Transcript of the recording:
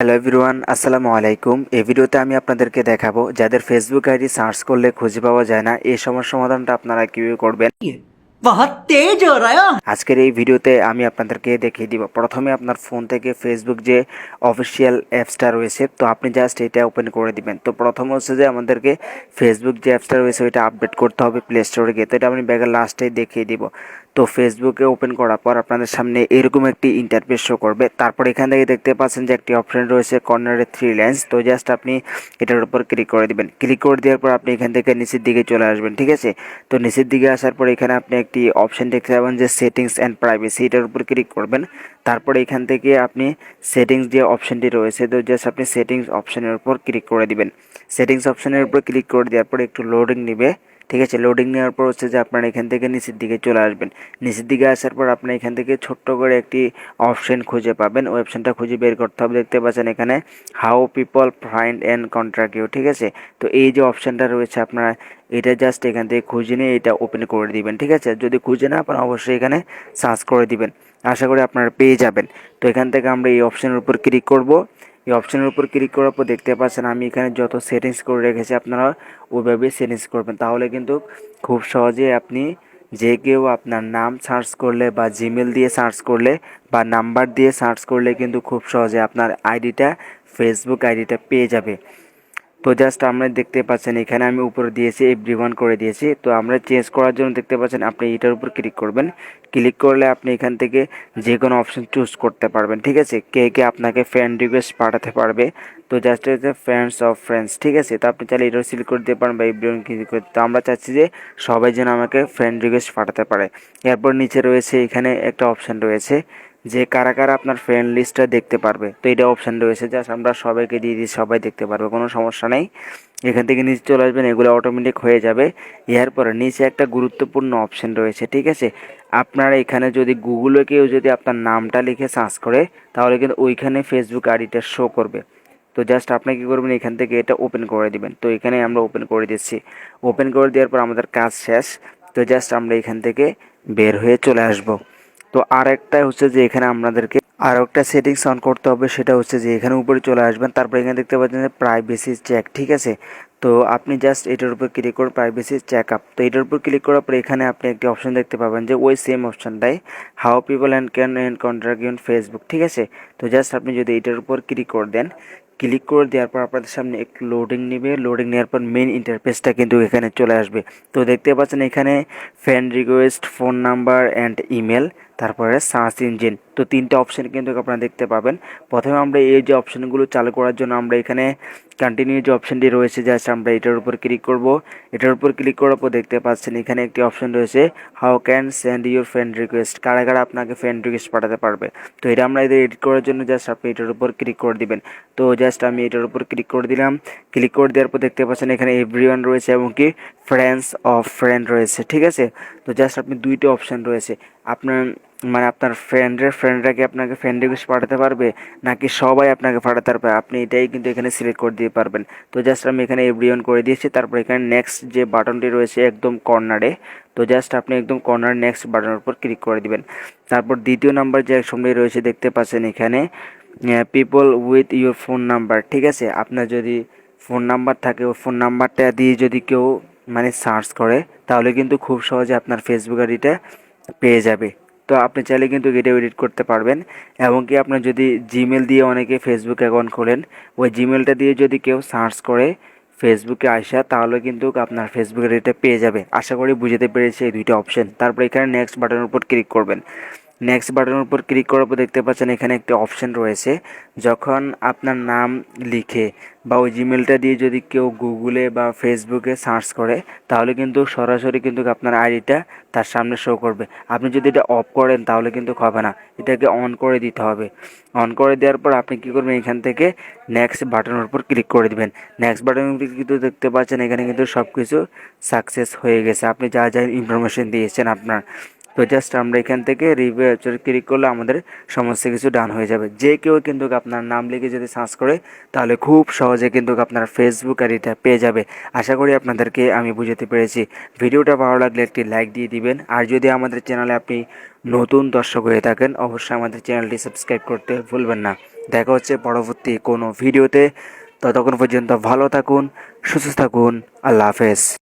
Hello everyone আসসালামু আলাইকুম এই ভিডিওতে আমি আপনাদেরকে দেখাবো যাদের ফেসবুক আইডি সার্চ করলে খুঁজে পাওয়া যায় না এই সমস্যার সমাধানটা আপনারা কীভাবে করবেন? আজকের এই ভিডিওতে আমি আপনাদেরকে দেখিয়ে দিব। প্রথমে আপনার ফোন থেকে ফেসবুক যে অফিসিয়াল অ্যাপসটা রয়েছে তো আপনি জাস্ট এটা ওপেন করে দিবেন। তো প্রথম হচ্ছে যে আমাদেরকে ফেসবুক যে অ্যাপসটা রয়েছে ওইটা আপডেট করতে হবে প্লে স্টোরে গিয়ে। তো এটা আমি ব্যাগের লাস্টে দেখিয়ে দিব। তো ফেসবুকে ওপেন করার পর আপনাদের সামনে এরকম একটি ইন্টারফেস শো করবে। তারপর এখান থেকে দেখতে পাচ্ছেন যে একটি অপশন রয়েছে কর্নারে থ্রি লেন্স তো জাস্ট আপনি এটার উপর ক্লিক করে দিবেন। ক্লিক করে দেওয়ার পর আপনি এখান থেকে নিচের দিকে চলে আসবেন, ঠিক আছে? তো নিচের দিকে আসার পর এখানে আপনি একটি অপশন দেখতে পাবেন যে সেটিংস অ্যান্ড প্রাইভেসি এটার উপর ক্লিক করবেন। তারপরে এখান থেকে আপনি সেটিংস যে অপশনটি রয়েছে, তো জাস্ট আপনি সেটিংস অপশনের উপর ক্লিক করে দিবেন। সেটিংস অপশনের উপর ক্লিক করে দেওয়ার পর একটু লোডিং নেবে। ঠিক আছে লোডিং নেওয়ার পর হচ্ছে যে আপনার এখান থেকে নিচের দিকে চলে আসবেন। নিচের দিকে আসার পর আপনি এখান থেকে ছোট্ট করে একটি অপশন খুঁজে পাবেন। ওই অপশনটা খুঁজে বের করতে হবে। দেখতে পাচ্ছেন এখানে how people find and contact you ঠিক আছে? তো এই যে অপশনটা রয়েছে আপনারা, এটা জাস্ট এখান থেকে খুঁজে নিয়ে এটা ওপেন করে দিবেন, ঠিক আছে? যদি খুঁজে না পান, অবশ্যই এখানে সার্চ করে দিবেন। আশা করি আপনারা পেয়ে যাবেন। তো এখান থেকে আমরা এই অপশনের উপর ক্লিক করব। এই অপশনের উপর ক্লিক করার পর দেখতে পাচ্ছেন আমি এখানে যত সেটিংস করে রেখেছি, আপনারা ওইভাবে সেটিংস করবেন। তাহলে কিন্তু খুব সহজে আপনি যে কেউ আপনার নাম সার্চ করলে বা জিমেল দিয়ে সার্চ করলে বা নাম্বার দিয়ে সার্চ করলে কিন্তু খুব সহজে আপনার আইডিটা ফেসবুক আইডিটা পেয়ে যাবে। তো জাস্ট আমরা দেখতে পাচ্ছেন, এখানে আমি উপরে দিয়েছি এভরি ওয়ান করে দিয়েছি। তো আমরা চেঞ্জ করার জন্য দেখতে পাচ্ছেন, আপনি এটার উপর ক্লিক করবেন। ক্লিক করলে আপনি এখান থেকে যে কোনো অপশন চুজ করতে পারবেন, ঠিক আছে? কে কে আপনাকে ফ্রেন্ড রিকোয়েস্ট পাঠাতে পারবে। তো জাস্ট হচ্ছে ফ্রেন্ডস অফ ফ্রেন্ডস ঠিক আছে? তো আপনি চাইলে এটাও সিলেক্ট করে দিতে পারেন বা এভরি ওয়ান ক্লিক করতে তো আমরা চাচ্ছি যে সবাই যেন আমাকে ফ্রেন্ড রিকোয়েস্ট পাঠাতে পারে। এরপর নিচে রয়েছে, এখানে একটা অপশন রয়েছে। যে কারা কারা আপনার ফ্রেন্ড লিস্টটা দেখতে পারবে। তো এটা অপশান রয়েছে। জাস্ট আমরা সবাইকে দিয়ে দিই সবাই দেখতে পারবে, কোনো সমস্যা নেই। এখান থেকে নিচে চলে আসবেন, এগুলো অটোমেটিক হয়ে যাবে। এরপরে নিচে একটা গুরুত্বপূর্ণ অপশন রয়েছে, ঠিক আছে? আপনারা এখানে যদি গুগলে কেউ যদি আপনার নামটা লিখে সার্চ করে, তাহলে কিন্তু ওইখানে ফেসবুক আইডিটা শো করবে। তো জাস্ট আপনি কী করবেন, এখান থেকে এটা ওপেন করে দিবেন। তো এখানে আমরা ওপেন করে দিচ্ছি। ওপেন করে দেওয়ার পর আমাদের কাজ শেষ। তো জাস্ট আমরা এখান থেকে বের হয়ে চলে আসব। তো আর একটা হচ্ছে যে এখানে আপনাদেরকে আর একটা সেটিংস অন করতে হবে, সেটা হচ্ছে যে এখানে উপরে চলে আসবেন। তারপর এখানে দেখতে পাচ্ছেন যে প্রাইভেসি চেক ঠিক আছে? তো আপনি জাস্ট এটার উপর ক্লিক করুন প্রাইভেসি চেক আপ তো এটার উপর ক্লিক করার পর এখানে আপনি একটি অপশন দেখতে পাবেন যে ওই same অপশনটাই how people and can and contact in Facebook ঠিক আছে? তো জাস্ট আপনি যদি এটার উপর ক্লিক করে দেন ক্লিক করে দেওয়ার পর আপনাদের সামনে একটু লোডিং নেবে। লোডিং নেওয়ার পর মেন ইন্টারফেসটা কিন্তু এখানে চলে আসবে। তো দেখতে পাচ্ছেন এখানে friend request phone number and email তারপরে সার্চ ইঞ্জিন। তো তিনটে অপশন কিন্তু আপনারা দেখতে পাবেন। প্রথমে আমরা এই যে অপশনগুলো চালু করার জন্য আমরা এখানে কন্টিনিউ যে অপশনটি রয়েছে জাস্ট আমরা এটার উপর ক্লিক করব। এটার উপর ক্লিক করার পর দেখতে পাচ্ছেন এখানে একটি অপশন রয়েছে how can send your friend request কারা কারা আপনাকে ফ্রেন্ড রিকোয়েস্ট পাঠাতে পারবে। তো এটা আমরা এদের এডিট করার জন্য জাস্ট আপনি এটার উপর ক্লিক করে দিবেন। তো জাস্ট আমি এটার উপর ক্লিক করে দিলাম। ক্লিক করে দেওয়ার পর দেখতে পাচ্ছেন এখানে এভরিওয়ান রয়েছে এবং কি ফ্রেন্ডস অফ ফ্রেন্ড রয়েছে, ঠিক আছে? তো জাস্ট আপনি দুইটা অপশন রয়েছে। আপনার মানে আপনার ফ্রেন্ডের ফ্রেন্ডরা কি আপনাকে ফ্রেন্ড রিকোয়েস্ট পাঠাতে পারবে? নাকি সবাই আপনাকে পাঠাতে পারবে? আপনি এটাই কিন্তু এখানে সিলেক্ট করে দিতে পারবেন। তো জাস্ট আমি এখানে এভরিওয়ান করে দিয়েছি। তারপর এখানে নেক্সট যে বাটনটি রয়েছে একদম কর্নারে তো জাস্ট আপনি একদম কর্নার নেক্সট বাটনের উপর ক্লিক করে দিবেন। তারপর দ্বিতীয় নাম্বার যে একসঙ্গে রয়েছে, দেখতে পাচ্ছেন এখানে people with your phone number ঠিক আছে? আপনার যদি ফোন নাম্বার থাকে, ওই ফোন নাম্বারটা দিয়ে যদি কেউ মানে সার্চ করে, তাহলে কিন্তু খুব সহজে আপনার ফেসবুক আইডিটা পেয়ে যাবে। তো আপনি চাইলে কিন্তু এটাও এডিট করতে পারবেন। এবং কি আপনার যদি জিমেল দিয়ে অনেকে ফেসবুক অ্যাকাউন্ট খোলেন, ওই জিমেলটা দিয়ে যদি কেউ সার্চ করে ফেসবুকে আসা তাহলে কিন্তু আপনার ফেসবুক আইডিটা পেয়ে যাবে। আশা করি বুঝতে পেরেছি এই দুইটা অপশন তারপর এখানে নেক্সট বাটনের উপর ক্লিক করবেন। নেক্সট বাটনের উপর ক্লিক করার পর দেখতে পাচ্ছেন এখানে একটি অপশন রয়েছে। যখন আপনার নাম লিখে বা ওই জিমেলটা দিয়ে যদি কেউ গুগলে বা ফেসবুকে সার্চ করে, তাহলে কিন্তু সরাসরি কিন্তু আপনার আইডিটা তার সামনে শো করবে। আপনি যদি এটা অফ করেন, তাহলে কিন্তু হবে না। এটাকে অন করে দিতে হবে। অন করে দেওয়ার পর আপনি কী করবেন? এখান থেকে নেক্সট বাটনের উপর ক্লিক করে দিবেন। নেক্সট বাটনের উপর কিন্তু দেখতে পাচ্ছেন এখানে কিন্তু সব কিছু সাকসেস হয়ে গেছে। আপনি যা যা ইনফরমেশন দিয়েছেন আপনার। তো জাস্ট আমরা এখান থেকে রিভিউ ক্লিক করলে আমাদের সমস্ত কিছু ডান হয়ে যাবে। যে কেউ কিন্তু আপনার নাম লিখে যদি সার্চ করে, তাহলে খুব সহজে কিন্তু আপনার ফেসবুক আইডিটা পেয়ে যাবে। আশা করি আপনাদেরকে আমি বুঝাতে পেরেছি। ভিডিওটা ভালো লাগলে একটি লাইক দিয়ে দিবেন। আর যদি আমাদের চ্যানেলে আপনি নতুন দর্শক হয়ে থাকেন, অবশ্যই আমাদের চ্যানেলটি সাবস্ক্রাইব করতে ভুলবেন না। দেখা হচ্ছে পরবর্তী কোনো ভিডিওতে। ততক্ষণ পর্যন্ত ভালো থাকুন, সুস্থ থাকুন। আল্লাহ হাফেজ।